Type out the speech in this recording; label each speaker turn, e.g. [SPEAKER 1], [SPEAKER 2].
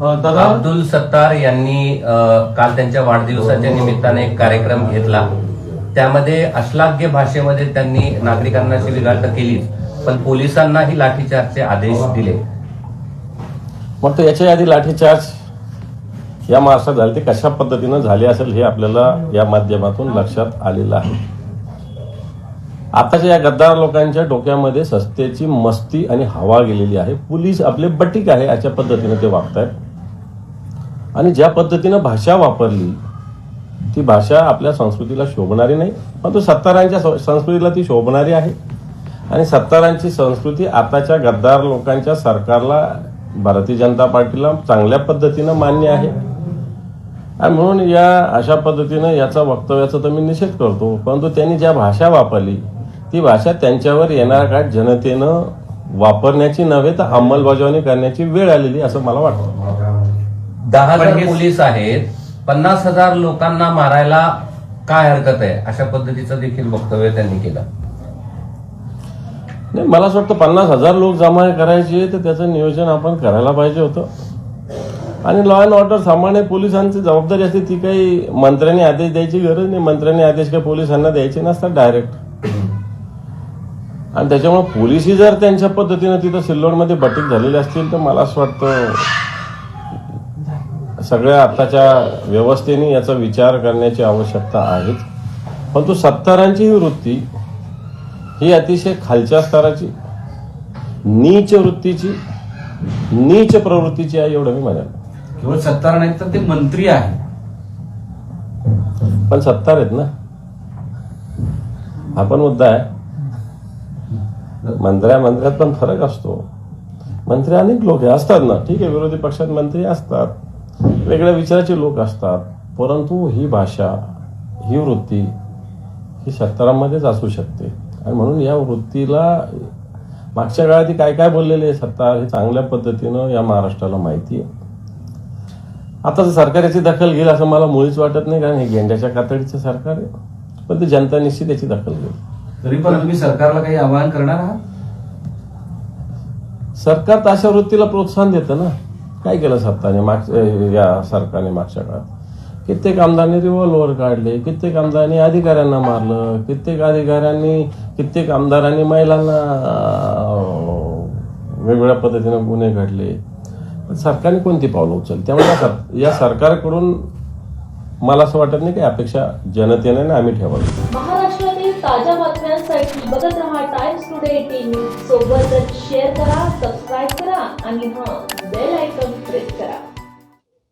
[SPEAKER 1] दादा?
[SPEAKER 2] अब्दुल सत्तार यांनी काल त्यांच्या वाढदिवसाच्या निमित्ताने एक कार्यक्रम घेतला. त्यामध्ये अश्लाघ्य भाषेमध्ये त्यांनी नागरिकांना शिवीगाळ तर केलीच पण पोलिसांनाही लाठीचार्जचे आदेश दिले.
[SPEAKER 3] मग तर याच्या आधी लाठीचार्ज या महाराष्ट्रात झाले ते कशा पद्धतीनं झाले असेल हे आपल्याला या माध्यमातून लक्षात आलेलं आहे. आताच्या या गद्दार लोकांच्या डोक्यामध्ये सस्तेची मस्ती आणि हवा गेलेली आहे. पोलीस आपले बटीक आहे अशा पद्धतीनं ते वागतायत. आणि ज्या पद्धतीनं भाषा वापरली ती भाषा आपल्या संस्कृतीला शोभणारी नाही परंतु सत्तारांच्या स- संस्कृतीला ती शोभणारी आहे. आणि सत्तारांची संस्कृती आताच्या गद्दार लोकांच्या सरकारला भारतीय जनता पार्टीला चांगल्या पद्धतीनं मान्य आहे. आणि म्हणून या अशा पद्धतीनं याचा वक्तव्याचा तर मी निषेध करतो परंतु त्यांनी ज्या भाषा वापरली ती भाषा त्यांच्यावर येणाऱ्या काळात जनतेनं वापरण्याची नव्हे तर अंमलबजावणी करण्याची वेळ आलेली असं मला वाटतं.
[SPEAKER 2] दहा हजार पोलीस आहेत. पन्नास हजार लोकांना मारायला काय हरकत आहे? अशा पद्धतीचं देखील वक्तव्य त्यांनी केलं.
[SPEAKER 3] नाही मला असं वाटतं पन्नास हजार लोक जमा करायचे तर त्याचं नियोजन आपण करायला पाहिजे होतं. आणि लॉ अँड ऑर्डर सामान्य पोलिसांची जबाबदारी असते ती काही मंत्र्यांनी आदेश द्यायची गरज नाही. मंत्र्यांनी आदेश काही पोलिसांना द्यायचे नसतात डायरेक्ट आणि त्याच्यामुळे पोलिसही जर त्यांच्या पद्धतीनं तिथं सिल्लोडमध्ये बटीक झालेले असतील तर मला असं वाटतं सगळ्या आताच्या व्यवस्थेने याचा विचार करण्याची आवश्यकता आहेच. परंतु सत्तारांची ही वृत्ती ही अतिशय खालच्या स्तराची नीच वृत्तीची नीच प्रवृत्तीची आहे एवढं मी म्हणेन.
[SPEAKER 1] केवळ सत्तार नाही तर ते मंत्री आहे
[SPEAKER 3] पण सत्तार आहेत ना? हा पण मुद्दा आहे. मंत्र्या मंत्र्यात पण फरक असतो. मंत्री अनेक लोक असतात ना. ठीक आहे विरोधी पक्षात मंत्री असतात. वेगळ्या विचाराचे लोक असतात. परंतु ही भाषा ही वृत्ती ही सत्तारामध्येच असू शकते. आणि म्हणून या वृत्तीला मागच्या काळात काय काय बोललेले सत्ता सत्तार हे चांगल्या पद्धतीनं या महाराष्ट्राला माहिती आहे. आता जर सरकार याची दखल घेईल असं मला मुळीच वाटत नाही कारण हे गेंड्याच्या कातडीचं सरकार आहे. पण ते जनता निश्चित याची दखल घेईल.
[SPEAKER 1] तरी पण तुम्ही सरकारला काही आवाहन करणार आहात?
[SPEAKER 3] सरकार तर अशा वृत्तीला प्रोत्साहन देतं ना. काय केलं सत्ताने माग या सरकारने मागच्या काळात? कित्येक आमदारांनी रिव्हॉल्वर काढले कित्येक आमदारांनी अधिकाऱ्यांना मारलं कित्येक अधिकाऱ्यांनी कित्येक आमदारांनी महिलांना वेगवेगळ्या पद्धतीने गुन्हे घडले. सरकारने कोणती पावलं उचल त्यामुळे या सरकारकडून मला असं वाटत नाही की अपेक्षा जनतेने आणि आम्ही ठेवावी.
[SPEAKER 4] महाराष्ट्रातील ताज्या बातम्यांसाठी बघत रहा टाइम्स टुडे टीव्ही सोबतच शेअर करा सबस्क्राईब करा आणि हां